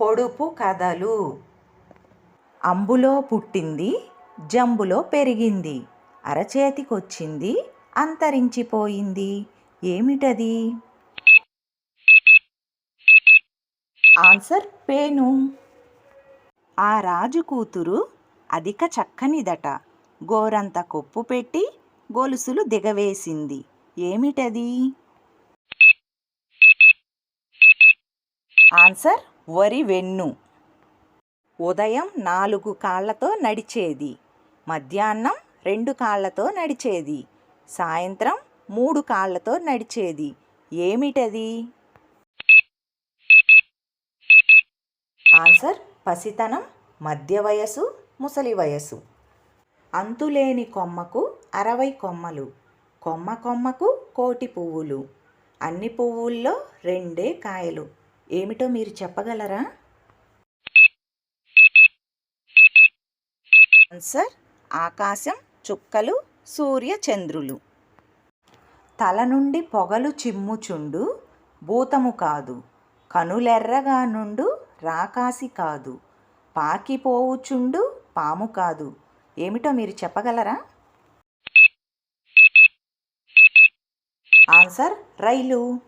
పొడుపు కథలు. అంబులో పుట్టింది జంబులో పెరిగింది అరచేతికొచ్చింది అంతరించిపోయింది. ఏమిటది? ఆన్సర్ పేను. ఆ రాజు కూతురు అధిక చక్కనిదట. గోరంత కొప్పు పెట్టి గొలుసులు దిగవేసింది. ఏమిటది? ఆన్సర్ వరి వెన్ను. ఉదయం నాలుగు కాళ్ళతో నడిచేది. మధ్యాహ్నం రెండు కాళ్ళతో నడిచేది. సాయంత్రం మూడు కాళ్ళతో నడిచేది. ఏమిటది? ఆన్సర్ పసితనం మధ్య వయసు ముసలి వయసు అంతులేని కొమ్మకు అరవై కొమ్మలు. కొమ్మ కొమ్మకు కోటి పువ్వులు. అన్ని పువ్వుల్లో రెండే కాయలు. ఏమిటో మీరు చెప్పగలరా? ఆన్సర్ ఆకాశం చుక్కలు సూర్య చంద్రులు. తల నుండి పొగలు చిమ్ముచుండు భూతము కాదు. కనులెర్రగా నుండు రాకాసి కాదు. పాకిపోవుచుండు పాము కాదు. ఏమిటో మీరు చెప్పగలరా? ఆన్సర్ రైలు.